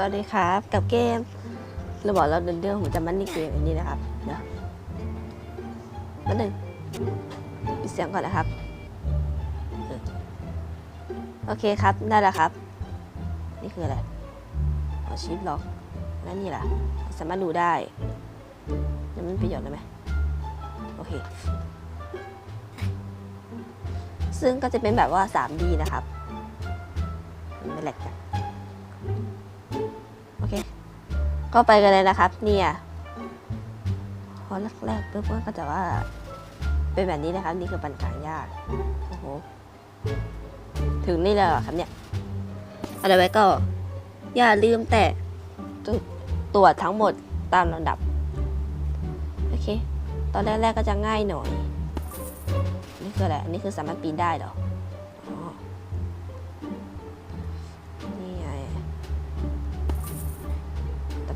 สวัสดีครับ กับเกมเราบอกเราเดินเรื่องผมจะมันนี่เกมอันนี้นะครับเดี๋ยวมาหนึ่งปิดเสียงก่อนนะครับ โอเคครับ ได้แล้วครับ นี่คืออะไรเอาชีพล็อกแล้วนี่ล่ะ สามารถดูได้แล้วมันประโยชน์อะไรไหมโอเค ซึ่งก็จะเป็นแบบว่า 3D นะครับมันไม่แหลกกัน ก็ไปกันเลยนะครับ เนี่ยพอแรกๆปุ๊บก็จะว่า เป็นแบบนี้นะครับ นี่คือปันกลางยากโอ้โหถึงนี่แล้วครับเนี่ยอะไรไว้ก็ อย่าลืมแต่ตรวจทั้งหมดตามลำดับ โอเค ตอนแรกๆก็จะง่ายหน่อย นี่คืออะไรนนี้คือสามารถปีนได้เหรอ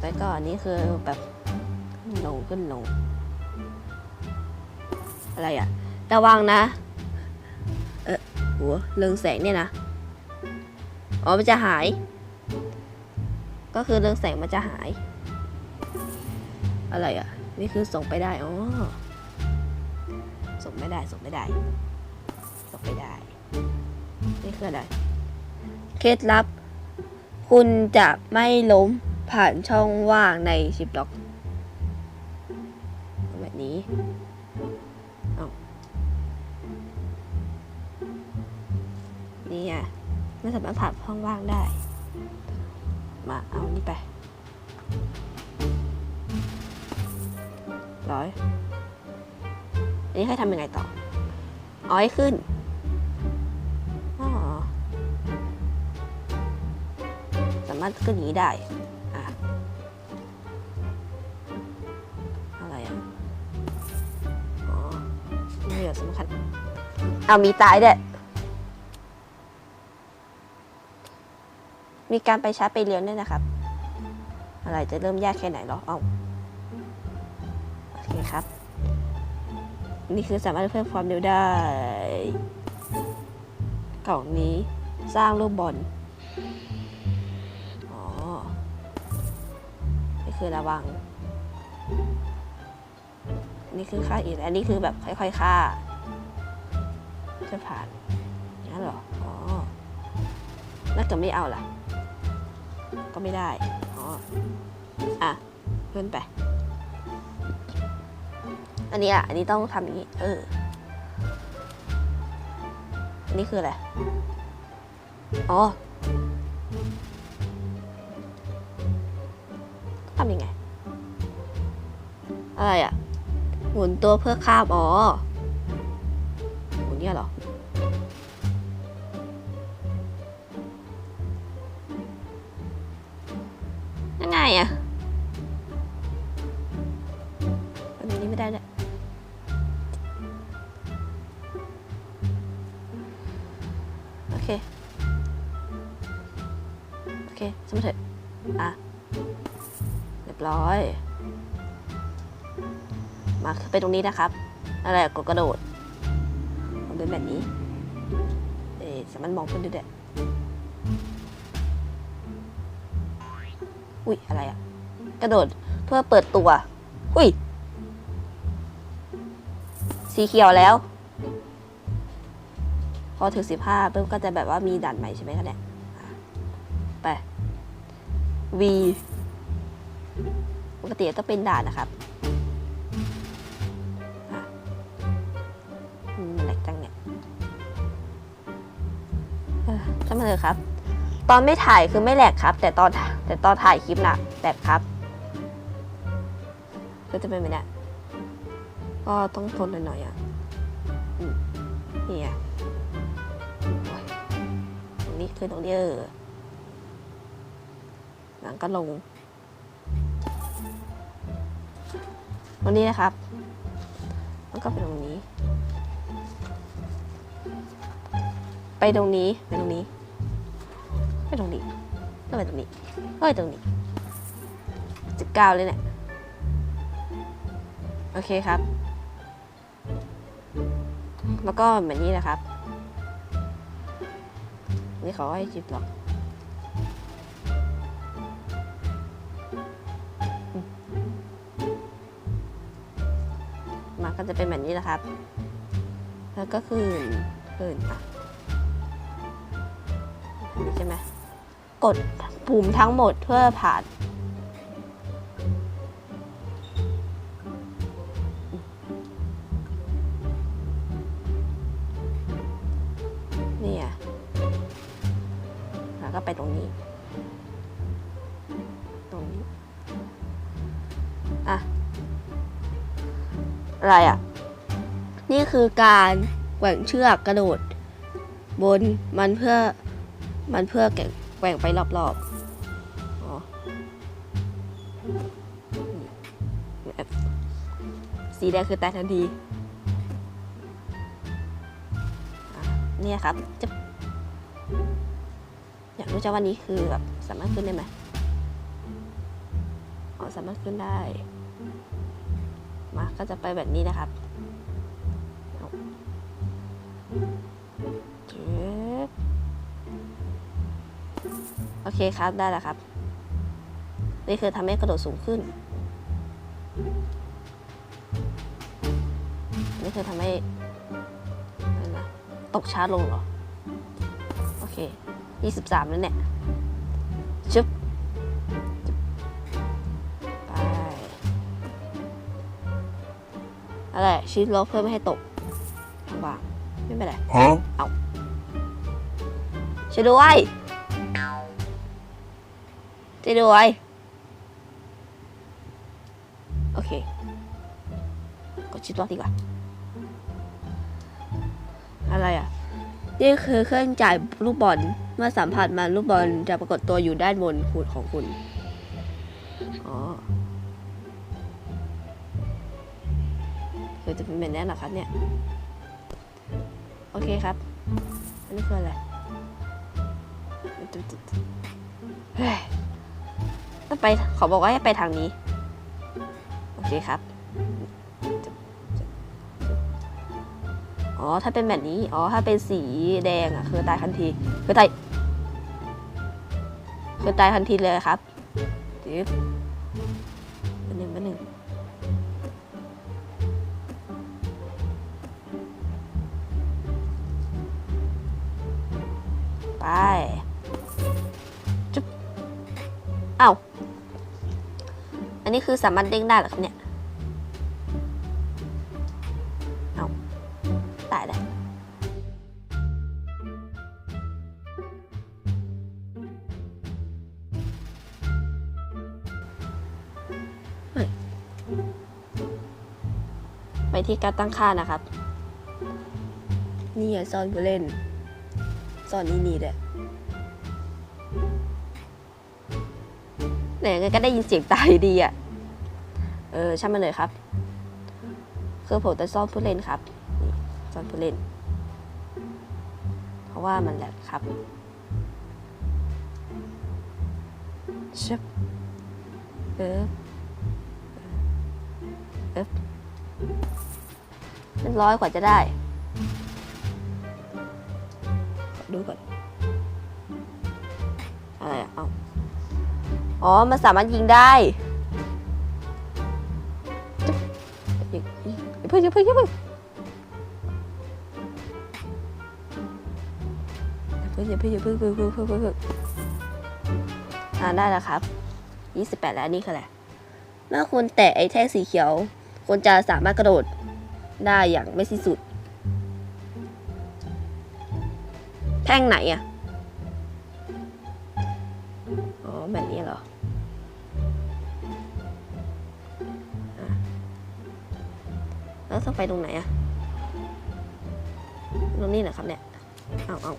ไปก็อันนี้คือแบบลงขึ้นลง อะไรอะระวังนะ เออหัวเรืองแสงเนี่ยนะ อ๋อ มันจะหาย ก็คือเรืองแสงมันจะหาย อะไรอะนี่คือส่งไปได้ อ๋อ ส่งไม่ได้ ส่งไม่ได้ ส่งไม่ได้ นี่คืออะไร เคล็ดลับ คุณจะไม่ล้ม ผ่านช่องว่างในชิปล็อกแบบนี้เอานี่ไงไม่สามารถผ่านช่องว่างได้ มาเอานี่ไปร้อยอันนี้ให้ทำยังไงต่ออาให้ขึ้นอ๋อสามารถขึ้นนี้ได้ เอามีตายด้วยมีการไปช้าไปเลี้ยวด้วยนะครับ อะไรจะเริ่มยากแค่ไหนหรอเอาโอเคครับ นี่คือสามารถเพิ่มความเร็วได้ กล่องนี้สร้างรูปบอลอ๋อนี่คือระวัง นี่คือค่าอีกอันนี้คือแบบค่อยๆค่า จะผ่านงั้นเหรอ อ๋อ แล้วจะไม่เอาล่ะ ก็ไม่ได้ อ๋อ อะเพิ่นไป อันนี้อะ อันนี้ต้องทำอย่างนี้ เออ อันนี้คืออะไร อ๋อทำยังไง อะไรอะ หมุนตัวเพื่อข้ามอ๋อ นนี้ไม่ได้เลยโอเค โอเคสมมติเถอะอะ เรียบร้อย มาไปตรงนี้นะครับ อะไรกดกระโดดมันเป็นแบบนี้ เอ๊ะสามารถมองขึ้นได้ด้อุ้ยอะไรอะกระโดดเพื่อเปิดตัว อุ้ย สีเขียวแล้ว พอถึงสิบห้าเพิ่มก็จะแบบว่ามีด่านใหม่ใช่ไหมคะเนี่ยไป V ปกติต้องเป็นด่านนะครับแหลกจังเนี่ยเออช่างมันเถอครับ ตอนไม่ถ่ายคือไม่แหลกครับ แต่ตอนแต่ตอนถ่ายคลิปนะแหลกครับ ก็จะเป็นแบบนี้ ก็ต้องทนหน่อยๆอะนี่อะตรงนี้คือตรงนี้เออหลังก็ลง ตรงนี้นะครับแล้วก็ไปตรงนี้ ไปตรงนี้ ไปตรงนี้ ไปตรงนี้ก็ไปตรงนี้ก็ไปตรงนี้สิบเก้าเลยเนี่ย โอเคครับ แล้วก็แบบนี้นะครับ นี่เขาให้จิบหรอกมาก็จะเป็นแบบนี้นะครับ แล้วก็คืนคืนอะใช่ไหมกดปุ่มทั้งหมดเพื่อผ่าน คือการแกว่งเชือกกระโดด บนมันเพื่อมันเพื่อแกว่งไปรอบๆอ๋อนี่แบบสีแดงคือแตายทันทีเนี่ยครับจะอยากรู้จังว่านี้คือแบบสามารถขึ้นได้ไหมอ๋อสามารถขึ้นได้ มาก็จะไปแบบนี้นะครับ โอเคครับได้แล้วครับ นี่คือทำให้กระโดดสูงขึ้น นี่คือทำให้อะไรนะตกช้าลงเหรอ โอเค 23แล้วเนี่ยชึบจึ๊บไปอะไรชีสล็อกเพื่อไม่ให้ตกบางๆไม่เป็นไร Huh? ช่วยด้วย ช่วยด้วยโอเคกดชิดล็อกดีกว่า อะไรอะ นี่คือเครื่องจ่ายลูกบอล เมื่อสัมผัสมันลูกบอลจะปรากฏตัวอยู่ด้านบนขูดของคุณอ๋อคือจะเป็นแบบนี้เหรอครับเนี่ย โอเคครับ อันนี้คืออะไร เฮ้ยต้องไปขอบอกว่าให้ไปทางนี้ โอเคครับ อ๋อ ถ้าเป็นแบบนี้ อ๋อ ถ้าเป็นสีแดงอะ คือตายทันที คือตาย คือตายทันทีเลยครับจิ๊บหนึ่งหนึ่งไป จุ๊บเอ้าอั นนี้คือสามารถเด้งได้เหรอครับเนี่ย เอ้าตายแล้วเฮ้ยไปที่การตั้งค่านะครับ นี่ไงซ่อนผู้เล่นซ่อนนี่นี่ด้วยไหนไงก็ได้ยินเสียงตายดีอะ เออช่างมันเลยครับ คือผมจะซ่อนผู้เล่นครับซ่อนผู้เล่น เพราะว่ามันแหลกครับชึบเออเออเรียร้อยกว่าจะได้ ดูก่อน อะไรอะเออ๋อ มันสามารถยิงได้าเพิ่งอย่าเพิ่งอย่าเพิ่งอย่าเพิ่งอย่าเพิ่งอย่าเพิ่งเพิ่งเพิ่งเพิ่อ่าได้แล้วครับ28แปดแล้วนี่คืออะไรเมื่อคุณแตะไอ้แท่งสีเขียวคุณจะสามารถกระโดดได้อย่างไม่สิ้นสุด แท่งไหนอะ แล้วต้องไปตรงไหนอะตรงนี้เหรอครับเนี่ยเอาเอา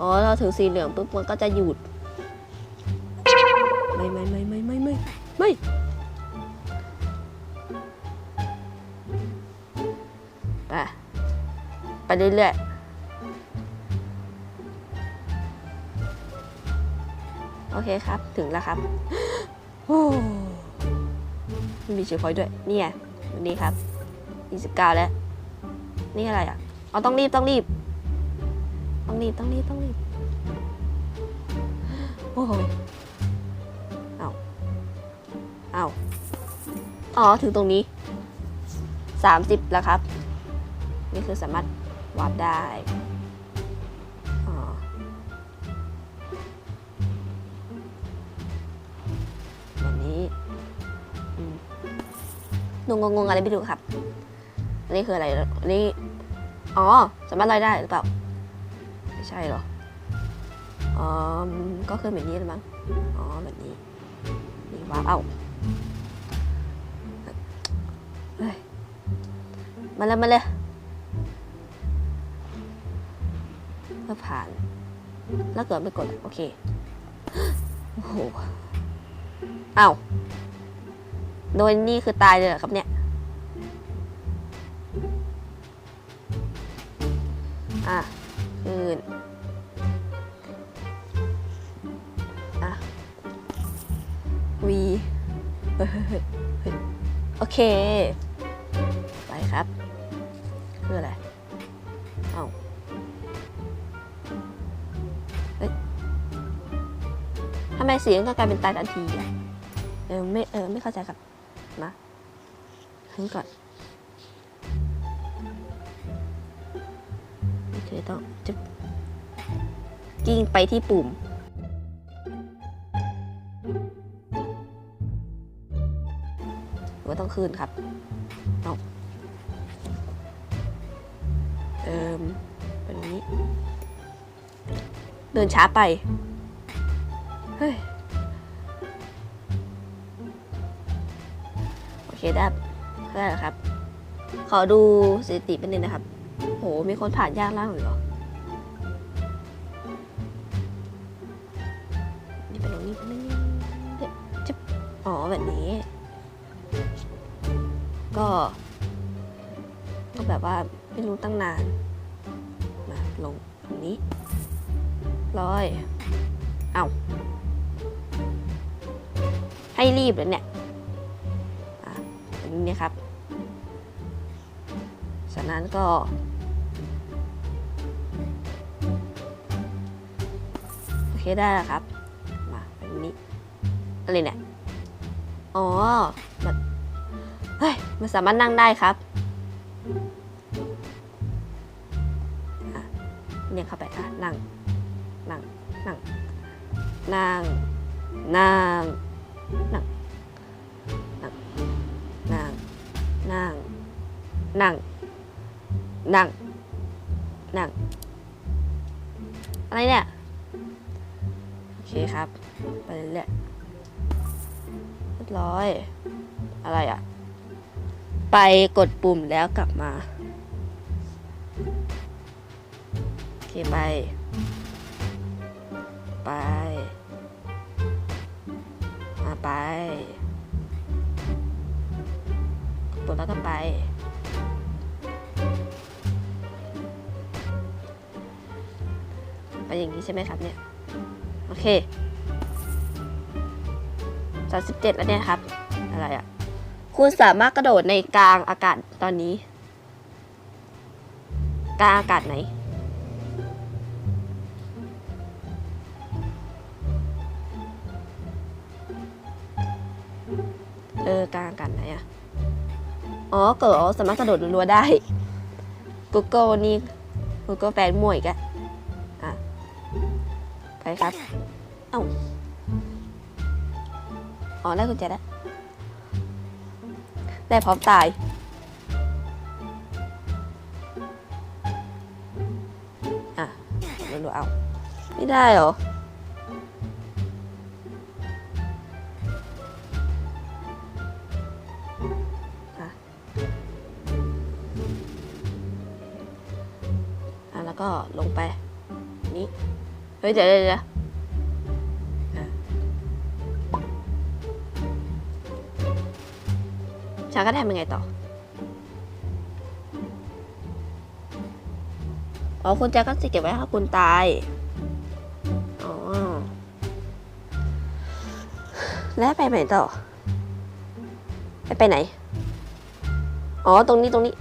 อ๋อเราถึงสีเหลืองปุ๊บมันก็จะหยุดไม่ไม่ไม่ไม่ไม่ไม่ไม่ไปไปเรื่อยๆโอเคครับถึงแล้วครับโอ้ไม่มีเชื้อพอยต์ด้วยนี่ไง วันนี้ครับ29แล้ว นี่อะไรอะเอาต้องรีบต้องรีบ ต้องรีบต้องรีบต้องรีบ โอ้ยเอาเอาอ๋อ ถึงตรงนี้สามสิบแล้วครับ นี่คือสามารถวาร์ปได้อ๋อแบบนี้ งงงงๆอะไรไม่รู้ครับ อันนี้คืออะไรอันนี้ อ๋อ สามารถลอยได้หรือเปล่า ไม่ใช่หรอ อ๋อ ก็คือแบบนี้หรือมั้ง อ๋อ แบบนี้ นี่ว้าวเอ้าเฮ้ย มาเลยมาเลยเพื่อผ่าน แล้วเกิดไม่กด โอเค โอ้โห เอ้า โดนนี่คือตายเลยเหรอครับเนี่ยอะคืนอะวีเฮ้ยเฮ้ยเฮ้ยเฮ้ยโอเค ไปครับ คืออะไร เอ้าเฮ้ยทำไมเสียงก็กลายเป็นตายทันทีอะเออไม่เออไม่เข้าใจครับ มาขึ้นก่อนโอเคต้องจะกิ้งไปที่ปุ่ม หรือว่าต้องคืนครับเอาเอิมแบบนี้ เดินช้าไป อเคได้ได้แล้วครับ ขอดูสถิติเป็นนึงนะครับ โห มีคนผ่านยากล่างเหรอนี่เป็นตรงนี้เป็นตรงนี้เอ๊ะจิ๊บอ๋อแบบนี้ ก็ก็แบบว่าไม่รู้ตั้งนาน มาลงตรงนี้ร้อย เอาให้รีบเลยเนี่ย นนี้นะครับ จากนั้นก็ โอเคได้แล้วครับ มาแบบนี้ อะไรเนี่ย อ๋อมันเฮ้ย มันสามารถนั่งได้ครับเนี่ยเข้าไปอะนั่ง นั่ง นั่ง นั่ง นั่ง นั่ง นั่ง นั่ง นั่ง อะไรเนี่ย โอเคครับ ไปเรื่อยเรียบร้อย อะไรอะไปกดปุ่มแล้วกลับมา โอเค ไป ไป มาไปกดปุ่มแล้วก็ไป อย่างนี้ใช่ไหมครับเนี่ย โอเคสามสิบเจ็ดแล้วเนี่ยครับ อะไรอะ่ะ คุณสามารถกระโดดในกลางอากาศตอนนี้ กลางอากาศไหน เออกลางอากาศไหนอะอ๋อ เกิดอ๋อสามารถกระโดดรัวได้ Google นี่ Google แฟนมวยกอะอะ ไปครับ เอ้า อ๋อ ได้กุญแจแล้ว ได้พร้อมตาย อะดูดูเอา ไม่ได้เหรอ อะ อะ แล้วก็ลงไป นี่ เฮ้ยเดี๋ยวเดี๋ยวเดี๋ยวฉันก็ทำยังไงต่อ อ๋อคุณแจ็คก็สิเก็บไว้ถ้าคุณตายอ๋อแล้วไปไหนต่อ ไปไปไหน อ๋อ ตรงนี้ตรงนี้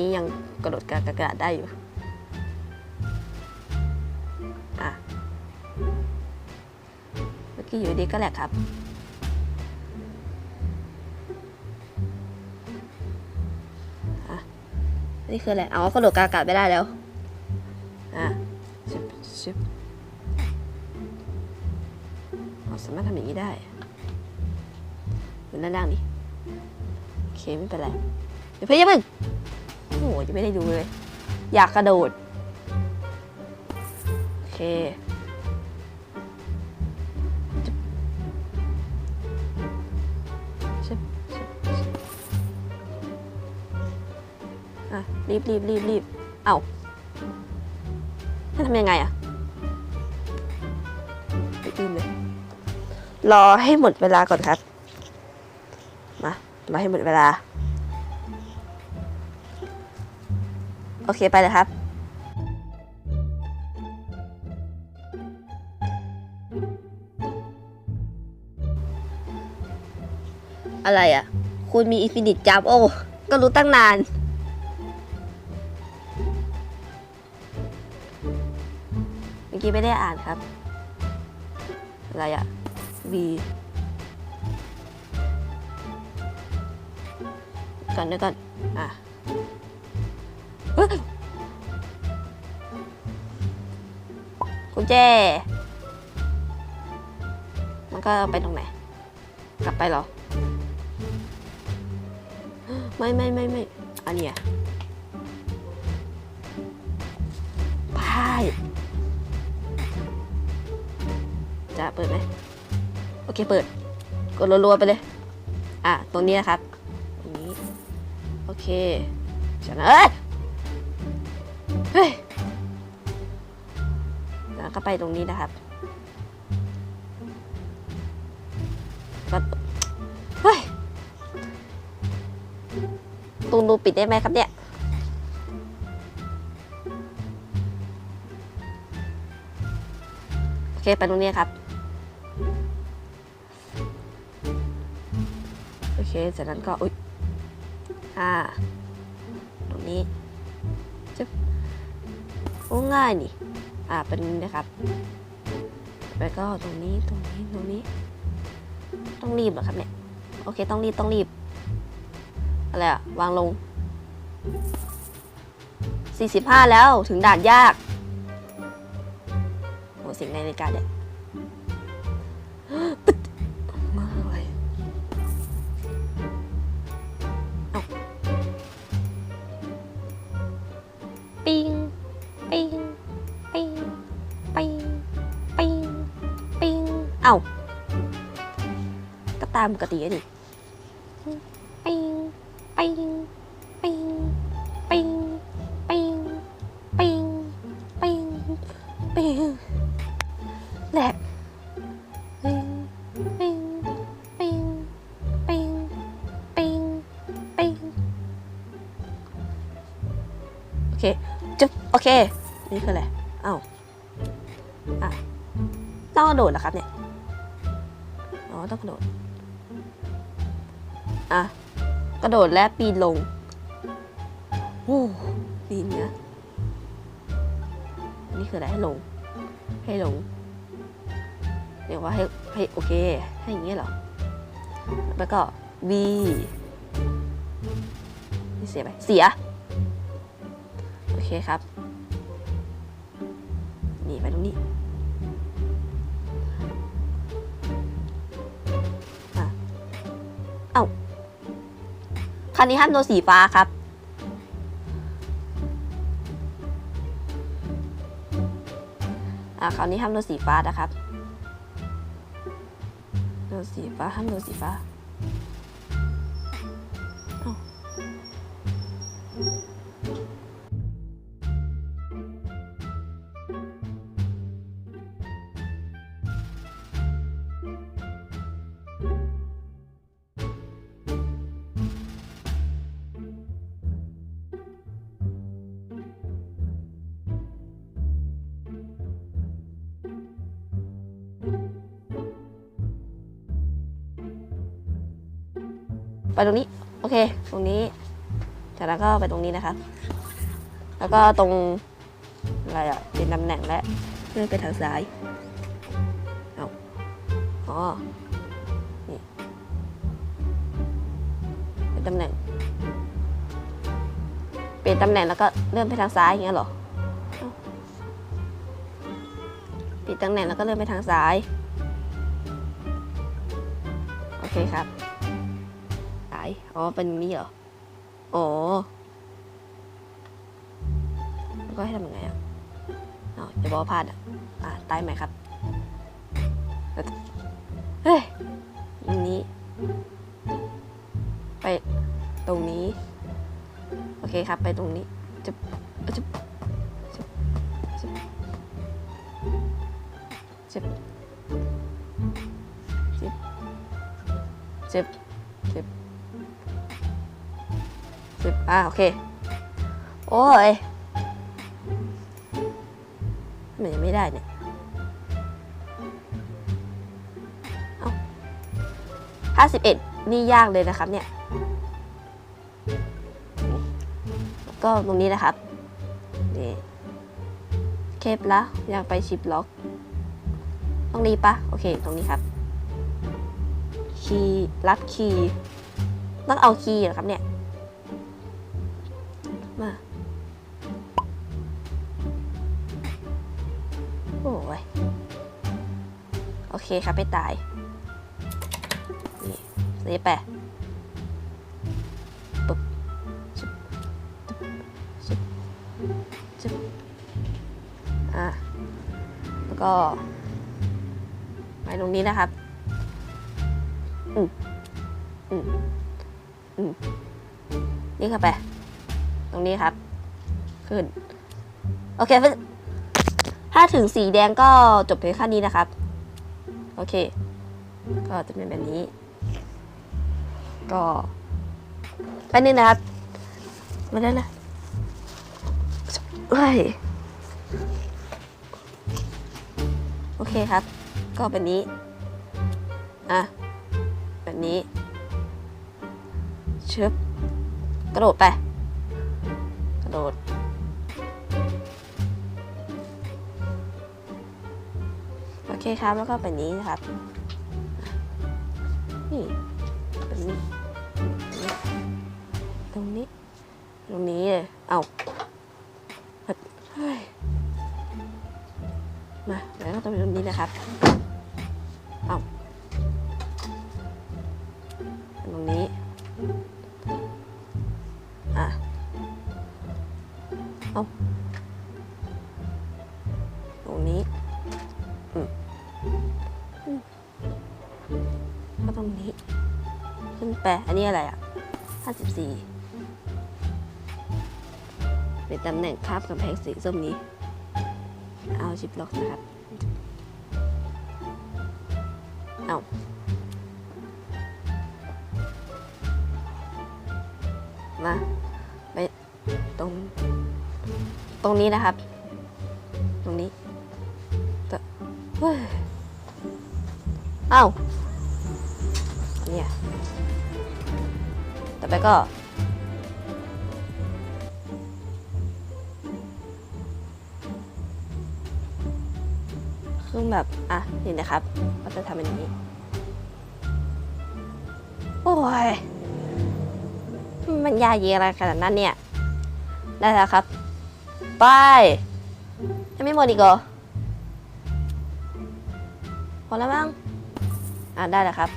นี้ยังกระโดดกระกระดาษได้อยู่อะเมื่อกี่อยู่ดีก็แหลกครับอะนี่คืออะไรเอกระโดดกากาศไม่ได้แล้ว อะชิบชิบเราสามารถทำอย่างนี้ได้เหมือนด้านล่างดิโอเคไม่เป็นไร เดี๋ยวเพื่อนอยังมึง โอ้โหยังไม่ได้ดูเลย อยากกระโดด โอเคชิบชิบชิบอะ รีบรีบรีบรีบเอาให้ทำยังไงอะไปลืมเลย รอให้หมดเวลาก่อนครับ มา รอให้หมดเวลา อเคไปเลยครับอะไรอะ คุณมีอินฟินิตจับโอ้ ก็รู้ตั้งนาน เมื่อกี้ไม่ได้อ่านครับ อะไรอะ V ก่อนเดี๋ยวก่อน อะ กุญแจ มันก็ไปตรงไหน กลับไปเหรอ ไม่ไม่ไม่ไม่อันนี้ยพาย จะเปิดไหม โอเคเปิด กดรัวๆไปเลย อะ ตรงนี้นะครับนี้โอเคจากนั้นเอ้ย เฮ้ยแล้วก็ไปตรงนี้นะครับก็เฮ้ยตูนดูปิดได้ไหมครับเนี่ย โอเค ไปตรงนี้ครับ โอเคจากนั้นก็ อุ๊ยอ่า ง่ายนี่ อ่า เป็นนี้นะครับ แล้วก็ตรงนี้ ตรงนี้ ตรงนี้ ต้องรีบเหรอครับเนี่ย โอเค ต้องรีบ ต้องรีบ อะไรอะวางลง 45 แล้ว ถึงด่านยาก โหเสิ่งในนาฬิกาเนี่ยามปกติดิปิงปิงปิงปิงปิงปิงปิงปิงแหลกปิงปิงปิงปิงปิงปิงโอเคจุ๊บโอเค นี่คืออะไร เอ้าอะต้องโดดเหรอครับเนี่ย อะ กระโดดและปีนลงโอ้ปีนนะอันนี่คืออะไรให้ลง ให้ลง เรียกว่าให้ให้โอเค ให้อย่างเงี้ยเหรอ แล้วก็ V นี่เสียไป เสีย โอเคครับ นี่ไปตรงนี้ คันนี้ห้ามโดนสีฟ้าครับ อ่าคราวนี้ห้ามโดนสีฟ้านะครับ โดนสีฟ้าห้ามโดนสีฟ้า ตรงนี้ โอเค ตรงนี้จากนั้นก็ไปตรงนี้นะครับ แล้วก็ตรงอะไรอะเป็นตำแหน่งและเลื่อนไปทางซ้ายเอาอ๋อนี่เป็นตำแหน่งเปลี่ยนตำแหน่งแล้วก็เลื่อนไปทางซ้ายอย่างเงี้ยเหรอเปลี่ยนตำแหน่งแล้วก็เลื่อนไปทางซ้าย โอเคครับ อ๋อ เป็นงนี้เหรอ อ๋อ แล้วก็ให้ทำยังไงอะอ๋อจะบอกพลาดอะ อะตายไหมครับ เฮ้ยอันนี้ ไปตรงนี้ โอเคครับ ไปตรงนี้จะจะ อ่าโอเค โอ้ยทำไมไม่ได้เนี่ยห้าสิบเอ็ดนี่ยากเลยนะครับเนี่ย ก็ตรงนี้นะครับ นี่เคปละอยากไปชิปล็อก ต้องรีบปะโอเค ตรงนี้ครับ คีย์รัดคีย์ต้องเอาคีย์เหรอครับเนี่ย คครับไม่ตาย นี่นี่แปปึ๊บชึบชึบชึบอะแล้วก็ไปตรงนี้นะครับ อืมอืมอืมนี่เข้าไป ตรงนี้ครับ ขึ้น โอเคถ้าถึงสีแดงก็จบเพียงแค่นี้นะครับ โอเค ก็จะเป็นแบบนี้ ก็ไปบนึงนะครับมาได้นะเฮ้ยโอเคครับ ก็แบบนี้ อะ แบบนี้ ชึบ กระโดดไป กระโดด เคครับแล้วก็แบบนี้นะครับ นี่ตรงนี้ ตรงนี้ ตรงนี้เลยเอาเฮ้ยมาแล้วก็ตรงนี้นะครับเอาตรงนี้อะเอา ขึ้นไปอันนี้อะไรอะ54เป็นตำแหน่งคาบกำแพงสีส้มนี้ เอาชิปล็อกนะครับ เอามาไปตรง ตรงนี้นะครับ ต่อไปก็คือแบบ อะนี่นะครับก็จะทำแบบนี้ โอ้ย มันยากเยอะไรขนาดนั้นเนี่ย ได้แล้วครับ ไป ยังไม่หมดอีกเหรอ พอแล้วมั้ง อะ ได้แล้วครับ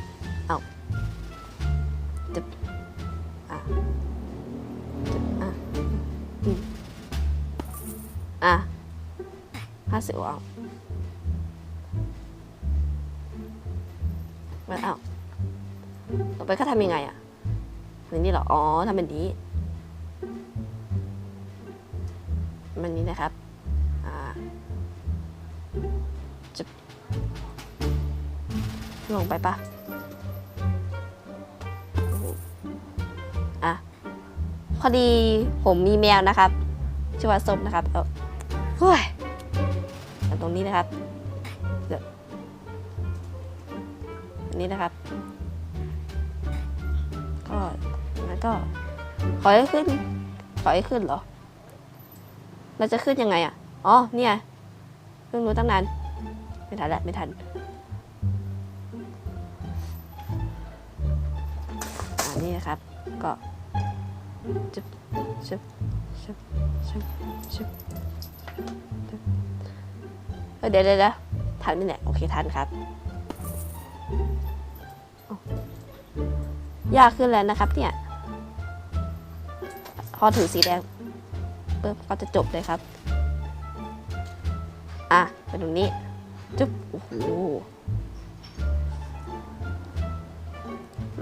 ห้าสิบเอามาเอาต่อไปก็ทำยังไงอะอย่นี้เหรอ อ๋อทำแบบนี้ มันนี้นะครับ อ่าจึบลงไปปะอะ พอดีผมมีแมวนะครับ ชื่อว่าส้มนะครับ เอาเฮ้ย ตรงนี้นะครับอันนี้นะครับ ก็แล้วก็ถอยขึ้นถอยขึ้นเหรอ เราจะขึ้นยังไงอะ อ๋อ เนี่ยเพิ่งรู้ตั้งนาน ไม่ทันละไม่ทันอันนี้นะครับ ก็จุบจุบจุบจุบจุบ เดี๋ยวเดี๋ยวทันไหมเนี่ยโอเคทันครับ ยากขึ้นแล้วนะครับเนี่ย พอถือสีแดงปุ๊บก็จะจบเลยครับ อะไปตรงนี้ จุ๊บ โอ้โห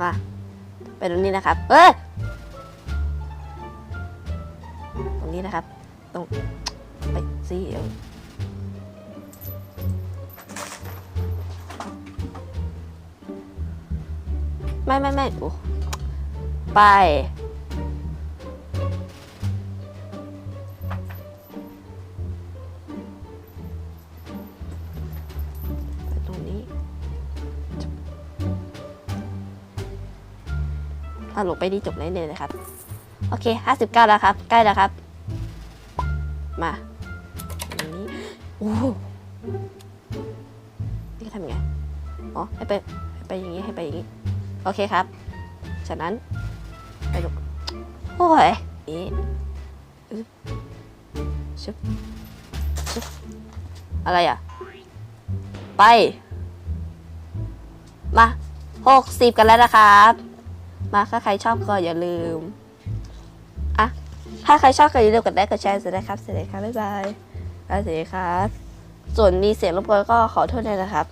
มา ไปตรงนี้นะครับ เอ้ย ตรงนี้นะครับ ตรง ไปสิเอ ไม่ไม่ไม่โอ้ไป ตรงนี้ถ้าลงไปนี่จบแน่เลยนะครับ โอเค 59 แล้วครับ ใกล้แล้วครับ มาตรงนี้โอ้นี่ทำยังไง อ๋อ ให้ไป ให้ไปอย่างนี้ ให้ไปอย่างนี้ โอเคครับ ฉะนั้นไปดูโอ้ยนี่อึ๊บชึบชึบอะไรอะ ไป มาหกสิบกันแล้วนะครับ มาถ้าใครชอบก็อย่าลืมอะถ้าใครชอบก็อย่าลืมกดไลค์กดแชร์เสร็จนะครับเสร็จเลยครับบ๊ายบายอะเสร็จเลยครับ ส่วนมีเสียงรบกวนก็ขอโทษด้วยนะครับ